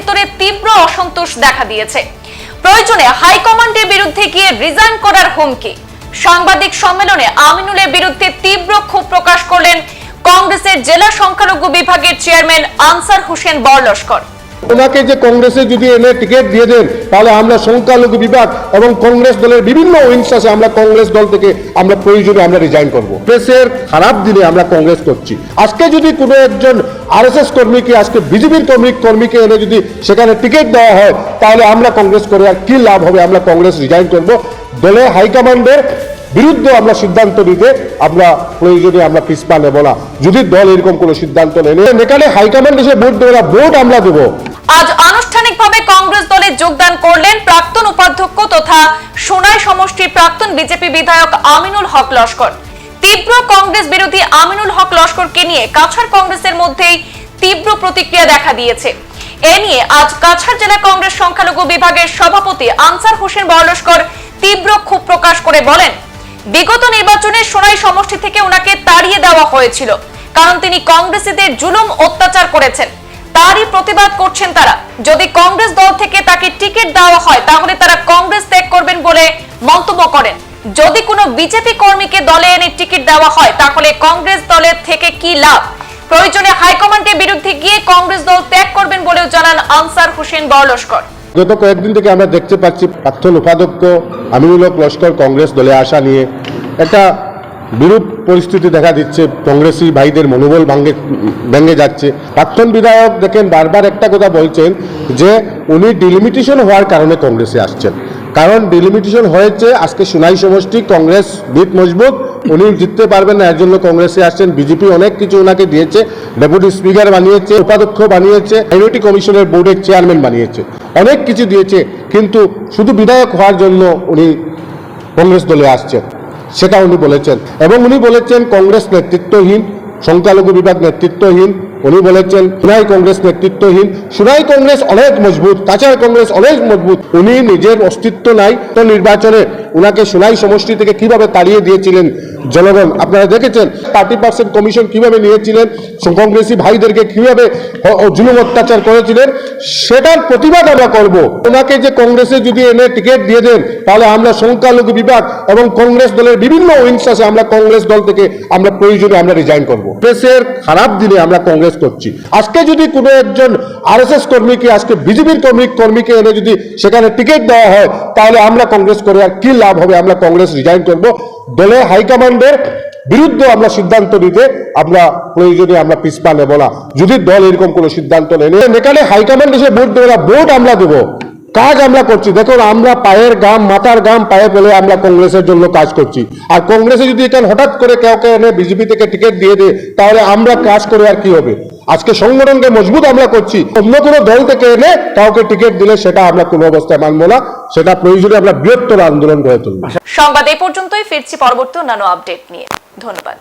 ভেতরে তীব্র অসন্তোষ দেখা দিয়েছে। প্রয়োজনে হাইকমান্ডের বিরুদ্ধে গিয়ে রিজাইন করার হুমকি। সাংবাদিক সম্মেলনে আমিনুলের বিরুদ্ধে তীব্র ক্ষোভ প্রকাশ করলেন কংগ্রেসের জেলা সংখ্যালঘু বিভাগের চেয়ারম্যান আনসার হোসেন বরলস্কর। ওনাকে যে কংগ্রেসে যদি এনে টিকিট দিয়ে দেন, তাহলে আমরা সংখ্যালঘু বিভাগ এবং কংগ্রেস দলের বিভিন্ন উইংস আছে আমরা কংগ্রেস দল থেকে আমরা প্রয়োজনে আমরা রিজাইন করব। কংগ্রেসের খারাপ দিনে আমরা কংগ্রেস করছি। আজকে যদি কোনো একজন আরএসএস কর্মীকে, আজকে বিজেপির কর্মী কর্মীকে এনে যদি সেখানে টিকিট দেওয়া হয়, তাহলে আমরা কংগ্রেস করে আর কি লাভ হবে? আমরা কংগ্রেস রিজাইন করব। দলে হাইকমান্ডের বিরুদ্ধে আমরা সিদ্ধান্ত নিতে আমরা প্রয়োজনে আমরা পিছপা নেব না। যদি দল এরকম কোনো সিদ্ধান্ত নেই এখানে হাইকমান্ড এসে ভোট দেবে না, ভোট আমরা দেবো। আজ আনুষ্ঠানিকভাবে কংগ্রেস দলে যোগদান করলেন প্রাক্তন উপাধ্যক্ষ তথা সোনাই সমষ্টির প্রাক্তন বিজেপি বিধায়ক আমিনুল হক লস্কর। তীব্র কংগ্রেস বিরোধী আমিনুল হক লস্করকে নিয়ে কাছাড় কংগ্রেসের মধ্যেই তীব্র প্রতিক্রিয়া দেখা দিয়েছে। এ নিয়ে আজ কাছাড় জেলা কংগ্রেস সংখ্যালঘু বিভাগের সভাপতি আনসার হোসেন বরলস্কর তীব্র ক্ষোভ প্রকাশ করে বলেন, বিগত নির্বাচনে সোনাই সমষ্টি থেকে ওনাকে তাড়িয়ে দেওয়া হয়েছিল, কারণ তিনি কংগ্রেসীদের জুলুম অত্যাচার করেছেন। তারই প্রতিবাদ করছেন তারা। যদি কংগ্রেস দল থেকে তাকে টিকিট দেওয়া হয়, তাহলে তারা কংগ্রেস ত্যাগ করবেন বলে মন্তব্য করেন। যদি কোনো বিজেপি কর্মীকে দলে এনে টিকিট দেওয়া হয়, তাহলে কংগ্রেস দলের থেকে কি লাভ? প্রয়োজনে হাইকমান্ডের বিরুদ্ধে গিয়ে কংগ্রেস দল ত্যাগ করবেন বলেও জানান আনসার হোসেন বরলস্কর। গত কয়েকদিন থেকে আমরা দেখতে পাচ্ছি প্রাক্তন উপাধ্যক্ষ আমিনুল হক লস্কর কংগ্রেস দলে আসা নিয়ে। একটা বিরূপ পরিস্থিতি দেখা দিচ্ছে, কংগ্রেসি ভাইদের মনোবল ভাঙ্গে, ভেঙে যাচ্ছে। প্রাক্তন বিধায়ক দেখেন, বারবার একটা কথা বলছেন যে উনি ডিলিমিটেশন হওয়ার কারণে কংগ্রেসে আসছেন। কারণ ডিলিমিটেশন হয়েছে, আজকে সুনাই সমষ্টি, কংগ্রেস ভিত মজবুত, উনি জিততে পারবেন না, এর জন্য কংগ্রেসে আসছেন। বিজেপি অনেক কিছু ওনাকে দিয়েছে, ডেপুটি স্পিকার বানিয়েছে, উপাধ্যক্ষ বানিয়েছে মাইনরিটি কমিশনের বোর্ডের চেয়ারম্যান বানিয়েছে। অনেক কিছু দিয়েছে, কিন্তু শুধু বিধায়ক হওয়ার জন্য উনি কংগ্রেস দলে আসছেন। সেটা উনি বলেছেন। এবং উনি বলেছেন কংগ্রেস নেতৃত্বহীন সংখ্যালঘু বিভাগ নেতৃত্বহীন উনি বলেছেন সুনাই কংগ্রেস নেতৃত্বহীন সুনাই কংগ্রেস অনেক মজবুত, কাছাড় কংগ্রেস অনেক মজবুত। উনি নিজের অস্তিত্ব নাই তো নির্বাচনে উনাকে সুনাই সমষ্টি থেকে কীভাবে তাড়িয়ে দিয়েছিলেন জনগণ? আপনারা দেখেছেন, থার্টি পার্সেন্ট কমিশন কীভাবে নিয়েছিলেন, কংগ্রেসি ভাইদেরকে কীভাবে জুলুম অত্যাচার করেছিলেন, সেটার প্রতিবাদ আমরা করব। ওনাকে যে কংগ্রেসে যদি এনে টিকিট দিয়ে দেন, তাহলে আমরা সংখ্যালঘু বিভাগ এবং কংগ্রেস দলের বিভিন্ন উইংস আছে, আমরা কংগ্রেস দল থেকে আমরা প্রয়োজনে আমরা রিজাইন করব। কংগ্রেসের খারাপ দিনে আমরা কংগ্রেস করছি। আজকে যদি কোনো একজন আরএসএস কর্মীকে, আজকে বিজেপির কর্মী কর্মীকে এনে যদি সেখানে টিকিট দেওয়া হয়, তাহলে আমরা কংগ্রেস করে আর কি লাভ হবে? আমরা কংগ্রেস রিজাইন করব। দলে হাইকমান্ডের বিরুদ্ধে আমরা সিদ্ধান্ত নিতে আমরা প্রয়োজনে আমরা পিছপা নেব না। যদি দল এরকম কোনো সিদ্ধান্ত নেই এখানে হাইকমান্ড এসে ভোট দেবে না, ভোট আমরা দেবো। কাজ আমরা করছি? দেখুন আমরা পায়ের গাম মাথার গাম পায়ে ফেলে আমরা কংগ্রেসের জন্য কাজ করছি। আর কংগ্রেসে যদি এখানে হঠাৎ করে কেউ কেউ এনে বিজেপি থেকে টিকিট দিয়ে দেয়, তাহলে আমরা কাজ করে আর কি হবে? আজকে সংগঠনকে মজবুত আমরা করছি। অন্য কোনো দল থেকে এনে কাউকে টিকিট দিলে সেটা আমরা কোনো অবস্থায় মানবো না। সেটা প্রয়োজনে আমরা বৃহত্তর আন্দোলন গড়ে তুলবো। সংবাদ এই পর্যন্তই। ফিরছি পরবর্তী অন্যান্য আপডেট নিয়ে। ধন্যবাদ।